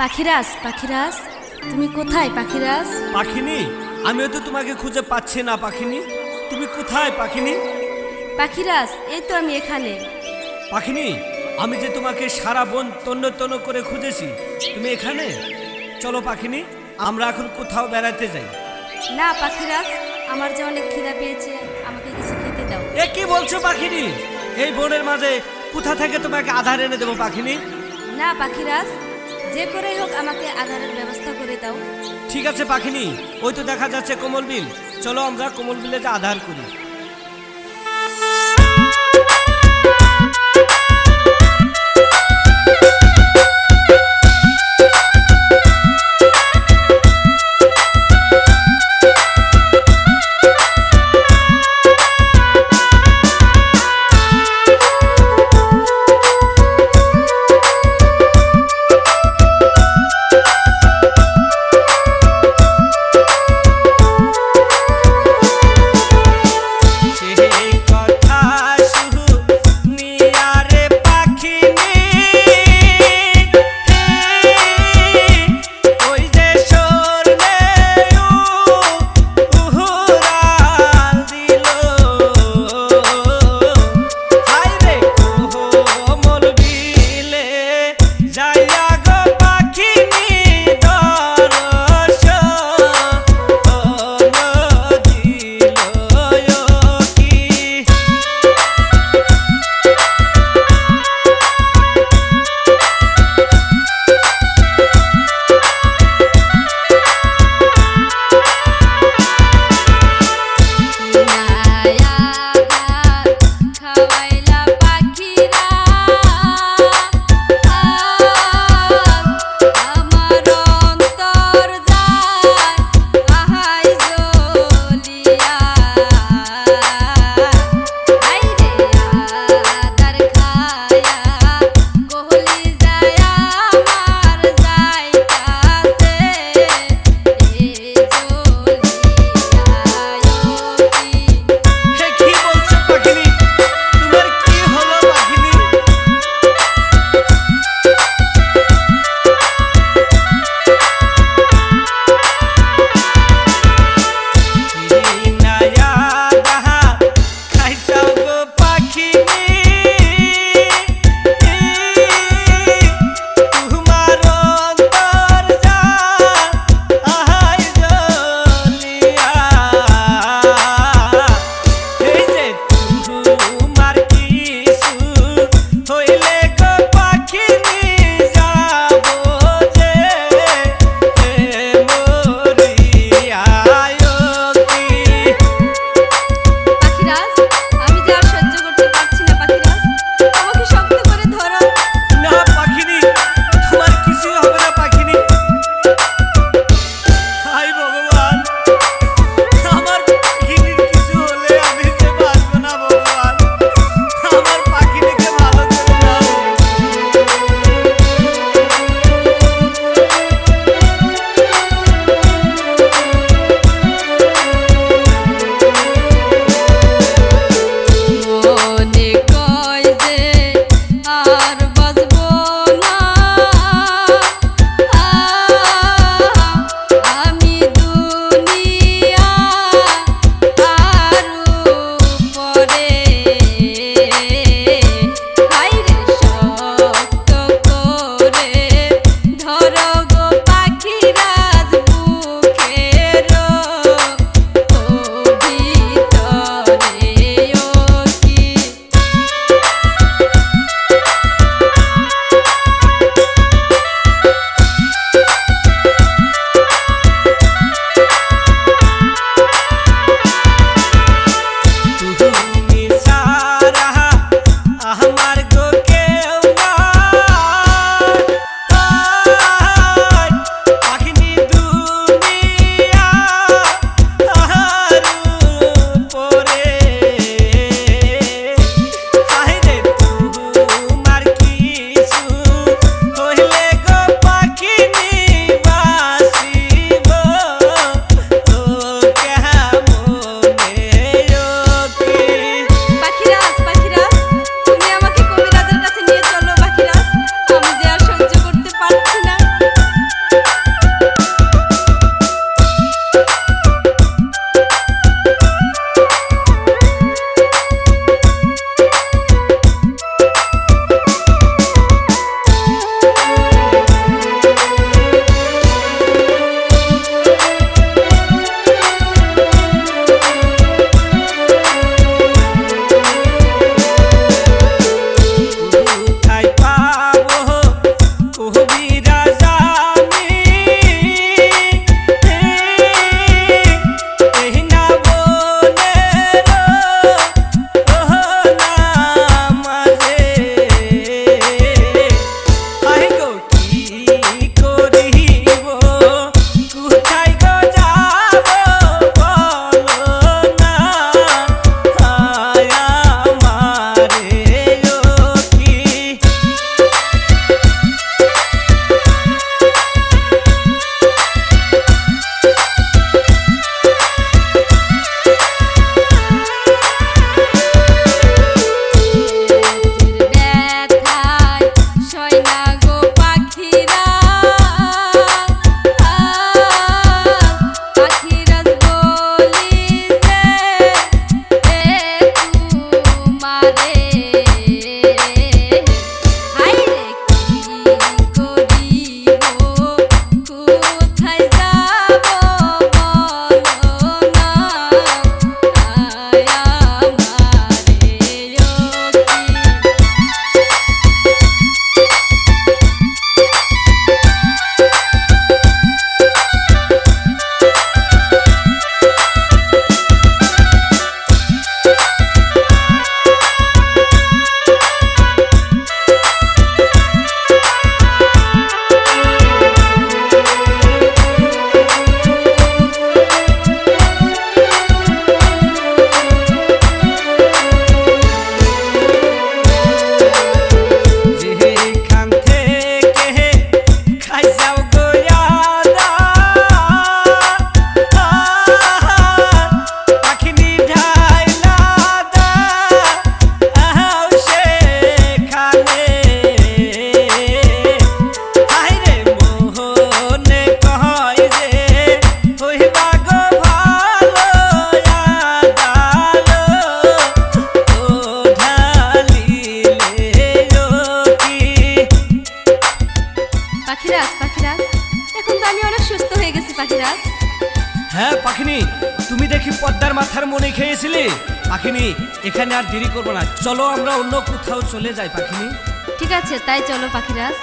পাখিরাজ পাখিরাজ তুমি কোথায় পাখিরাজ? পাখিনি আমিও তো তোমাকে খুঁজে পাচ্ছি না পাখিনি। তুমি কোথায় পাখিনি? পাখিরাজ এই তো আমি এখানে। পাখিনি আমি যে তোমাকে সারা বন তন্ন তন্ন করে খুঁজেছি তুমি এখানে? চলো পাখিনি আমরা এখন কোথাও বেড়াতে যাই। না পাখিরাজ আমার যে অনেক খিদা পেয়েছে আমাকে কিছু খেতে দাও। এ কি বলছো পাখিনি? এই বনের মাঝে কোথা থেকে তোমাকে আধার এনে দেবো পাখিনি? না পাখিরাজ যে করেই হোক আমাকে আধারের ব্যবস্থা করে দাও। ঠিক আছে পাখিনি, ওই তো দেখা যাচ্ছে কোমল বিল। চলো আমরা কোমল বিলে আধার করি। পাখিনি, তুমি দেখি পদ্মার মাথার মনে খেয়েছিলে? পাখিনি, এখানে আর দেরি করব না। চলো আমরা অন্য কোথাও চলে যাই, পাখিনি। ঠিক আছে, তাই চলো পাখিরাজ।